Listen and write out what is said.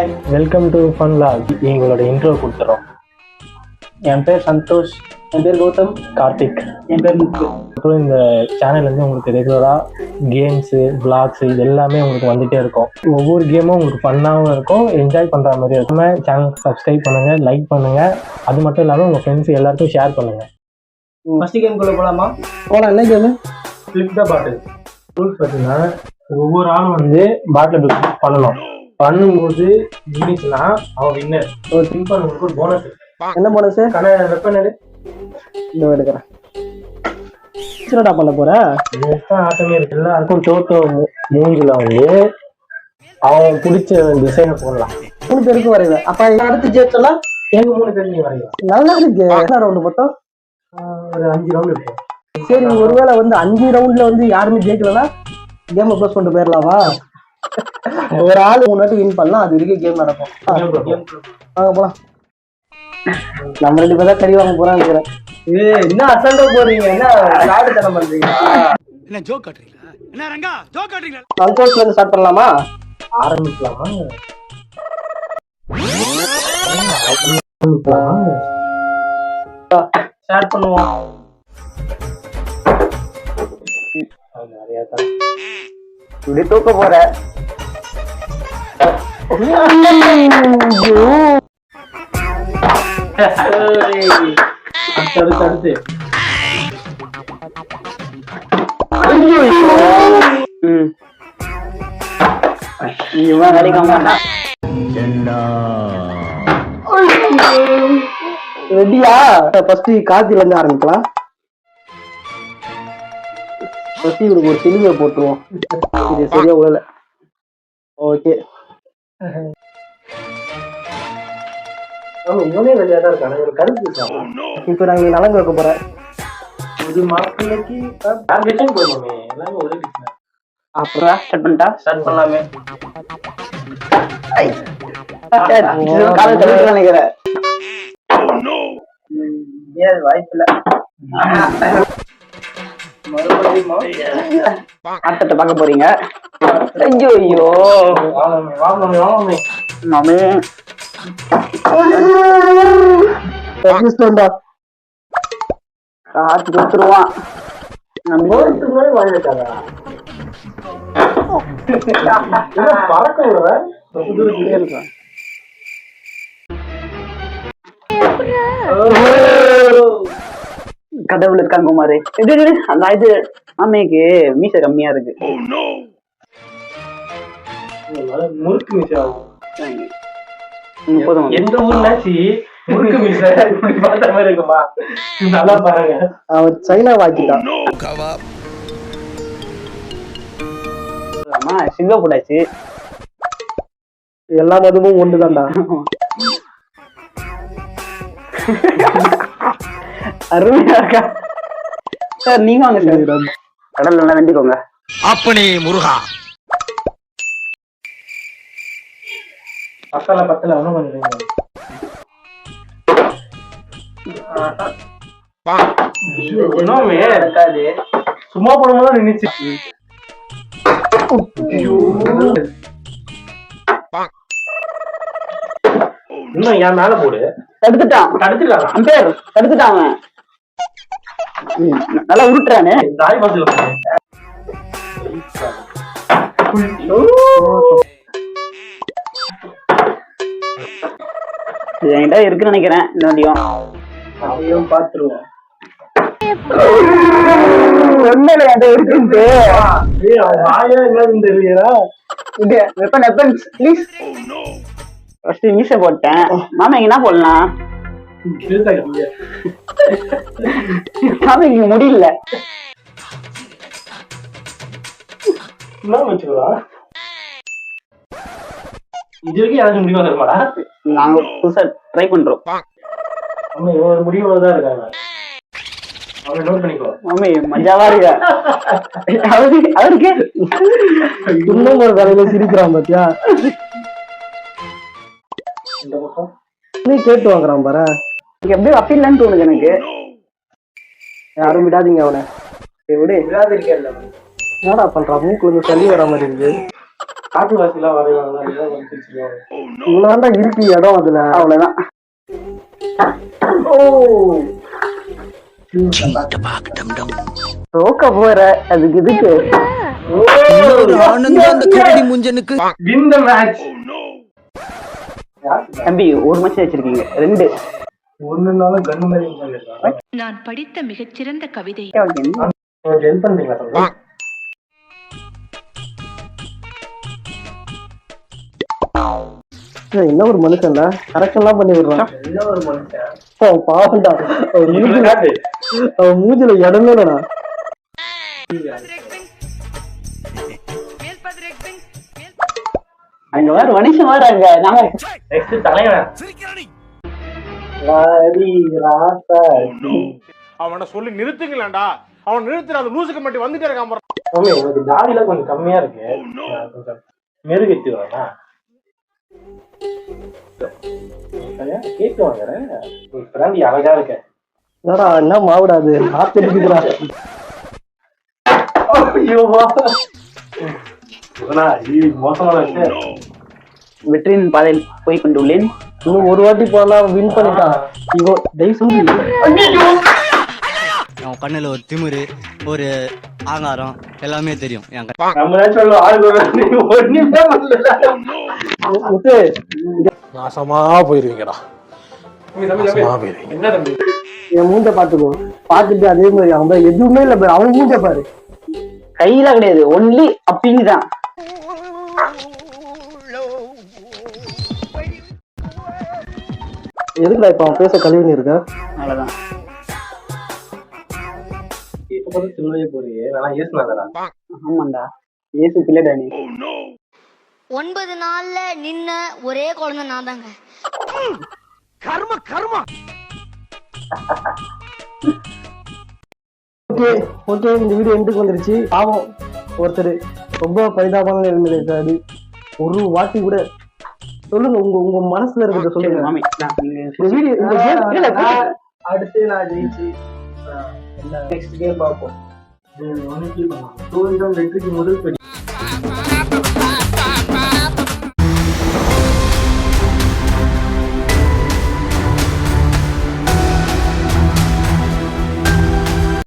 Hi welcome to fun log எங்களோட intro கொடுத்துறோம். என் பேர் சந்தோஷ். என் பேர் கௌதம். கார்த்திக். என் பேர் முத்து. அப்புறம் இந்த சேனல் வந்து உங்களுக்கு ரெகுலராக கேம்ஸு பிளாக்ஸு இது எல்லாமே உங்களுக்கு வந்துட்டே இருக்கும். ஒவ்வொரு கேமும் உங்களுக்கு ஃபன்னாகவும் இருக்கும் என்ஜாய் பண்ணுற மாதிரி இருக்கும். சேனல் சப்ஸ்கிரைப் பண்ணுங்கள் லைக் பண்ணுங்கள் அது மட்டும் இல்லாமல் உங்கள் ஃப்ரெண்ட்ஸ் எல்லாருக்கும் ஷேர் பண்ணுங்கள் ஃபர்ஸ்ட் கேம் குள்ள போலாமா? போகலாம் என்ன game flip the bottle rules பார்த்தீங்கன்னா ஒவ்வொரு ஆளும் வந்து பாட்டில் பண்ணணும். பண்ணும்போது இருந்துச்சுன்னா அவன் வின்னர் ஒரு திங்க் பண்ணுறதுக்கு ஒரு போனஸ் என்ன போனஸ் கடை வெப்பன் எடு. இந்த எடுக்கிறேன். பண்ண போற ஆட்டமே இருக்கு எல்லாருக்கும் டோட்டோ மூ- மூஞ்சில வந்து அவன் பிடிச்ச டிசைனை போடலாம். மூணு பேருக்கு வரைவேன் அப்ப அடுத்து ஜெயிச்சலாம் எங்க மூணு நல்லா இருக்கு. என்ன ரவுண்டு மொத்தம்? ஒரு அஞ்சு ரவுண்ட் இருக்கும். சரி ஒருவேளை வந்து அஞ்சு ரவுண்ட்ல வந்து யாருமே ஜெயிக்கலனா கேம் க்ளோஸ் பண்ணிட்டு போயிடலாமா? ஒரு ஆள் மூணு வாட்டி வின் பண்ணலாம் அது வரைக்கும் கேம் நடக்கும். வாங்க போலாம். நம்ம ரெண்டு பேரும் தான் கறி வாங்க போறாங்க ஏய் என்ன அசண்டா போறீங்க என்ன விளையாட்டுத்தனம் பண்றீங்க? என்ன ஜோக் காட்டுறீங்களா? என்ன ரங்கா ஜோக் காட்டுறீங்களா? சந்தோஷ்ல இருந்து ஸ்டார்ட் பண்ணலாமா? ஆரம்பிக்கலாமா? ஸ்டார்ட் பண்ணுவோம். நிறையா தான் இப்படி தூக்க போற. அடுத்து இவன் கிடைக்க மாட்டான் ரெடியா ஃபர்ஸ்ட் காத்தில இருந்து ஆரம்பிக்கலாம். ஃபர்ஸ்ட் இவனுக்கு ஒரு சிலுவை போட்டுருவோம். இது சரியா உழல ஓகே இவனே வெளியா தான் இருக்கான். ஒரு கருப்பு இருக்கான் இப்போ நாங்க நலங்கு வைக்க போறேன். இது மாப்பிள்ளைக்கு எல்லாமே ஒரே டிசைன் அப்புறம் ஸ்டார்ட் பண்ணிட்டா? ஸ்டார்ட் பண்ணலாமே. நினைக்கிறேன். வாய்ப்பு இல்ல ஆட்டத்தை பார்க்க போறீங்க. ஐயோ ஐயோ மாமே காத்து கொடுத்துருவான் கடவுள் இருக்காங்க குமாரு. இது இது, அந்த இது ஆமைக்கு மீசை கம்மியா இருக்கு. முறுக்கு மிஸ் ஆகும். முப்பது எந்த ஊர்லாச்சு முறுக்கு மிஸ் இப்படி பார்த்த மாதிரி இருக்குமா? நல்லா பாருங்க. அவன் சைனா வாக்கிட்டான் ஆமா சில்வா போட்டாச்சு. எல்லா மதமும் ஒன்று தான்டா அருமையா இருக்கா? சார் நீங்க வாங்க சார். கடல் நல்லா வேண்டிக்கோங்க அப்பனே முருகா. பத்தல பத்தல ஒண்ணும் பண்ணுறீங்க ஒண்ணுமே இருக்காது. சும்மா போடும்போது நின்னுச்சு. இன்னும் என் மேல போடு. தடுத்துட்டான். தடுத்துட்டாங்க அம்பேர் தடுத்துட்டான் நல்லா உருட்டுறானே. தாய் பாசல என்கிட்ட இருக்குன்னு நினைக்கிறேன் இந்த வண்டியும். அதையும் பாத்துருவோம் என்கிட்ட இருக்குன்ட்டு. இது வெப்பன் வெப்பன் ப்ளீஸ் ஃபர்ஸ்ட் மீசை போட்டேன். மாமா என்ன போடலாம்? இங்க முடியல. என்ன வச்சுக்கலாம் இது வரைக்கும் எனக்கு முடிவு வருமாடா நாங்க புதுசா ட்ரை பண்றோம். ஆமா தான் இருக்காங்க. மஜாவா இருக்கா? அவரு அவருக்கு? இன்னும் ஒரு சிரிக்கிறான் பாத்தியா? கேட்டு வாங்குறான் பாரு. எப்படியும் அப்பீல்லைன்னு தோணுது எனக்கு. யாரும் விடாதீங்க அவனை. விடு விழாது இருக்கேன் என்னடா பண்றான் மூக்குல இருந்து தள்ளி வர மாதிரி இருக்கு. காட்டுவாசிலாம் இதெல்லாம் வந்துருச்சு இவ்வளவுதான் இருக்கு இடம் அதுல. அவ்வளவுதான். தோக்க போற அதுக்கு இதுக்கு மேட்ச் தம்பி ஒரு மச்சம் வச்சிருக்கீங்க. ரெண்டு. ஒண்ணுனாலும் மாதிரி உட்கார்ந்திருக்கான். நான் படித்த மிகச்சிறந்த கவிதை. ஹெல்ப் என்ன ஒரு மனுஷன்ல கரெக்ஷன் எல்லாம் பண்ணி விடுறான். என்ன ஒரு மனுஷன்? அவன் பாவம்டா. அவன் மூஞ்சில. அவன் மூஞ்சில இடமே இல்லடா. அங்க வேற மனுஷன் வராங்க நாம Next தலைவன். அவனை சொல்லி நிறுத்துங்களேன்டா. அவன் நிறுத்துற அந்த லூசுக்கு மட்டும் வந்துட்டே இருக்கான். மம்மி உங்களுக்கு தாடியில கொஞ்சம் கம்மியா இருக்கு. நான் கொஞ்சம் மெருகேத்தி வரேனா? கேக்கு வாங்குறேன் பிராண்டி அழகா இருக்க. என்னடா என்ன மாவுடா அது ஆத்து அடிக்குதுடா. ஐயோ வா. அண்ணா, இது மோசமான வெற்றியின் பாதையில் போய் கொண்டுள்ளேன். இன்னும் ஒரு வாட்டி போனா வின் பண்ணிட்டான். இவோ தயவு செஞ்சு அவன் கண்ணுல ஒரு திமிரு ஒரு ஆங்காரம் எல்லாமே தெரியும் நாசமா போயிருவீங்கடா. என் மூஞ்ச பாத்துக்கோ பாத்துட்டு அதே மாதிரி அவன் எதுவுமே இல்ல பாரு அவன் மூஞ்ச பாரு. கையில கிடையாது ஒன்லி அப்படின்னு தான் எதுக்குடா இப்ப அவன் பேச கழுவினு இருக்க? அவ்வளவுதான். இப்ப பார்த்து சொல்லவே போறியே. நான் ஏசுனாதடா. ஆமாண்டா. ஏசு பிள்ளைடா நீ. ஒன்பது நாள்ல நின்ன ஒரே குழந்தை நான் தாங்க ஓகே ஓகே இந்த வீடியோ எண்டுக்கு வந்துருச்சு. பாவம் ஒருத்தர் ரொம்ப பரிதாபமான நிலைமையில இருக்காரு ஒரு வாட்டி கூட சொல்லுங்க உங்க உங்க மனசுல இருக்கிறத சொல்லுங்க. மாமி அடுத்து நான் ஜெயிச்சு நெக்ஸ்ட் கேம் பார்ப்போம். வெற்றிக்கு முதல் படி.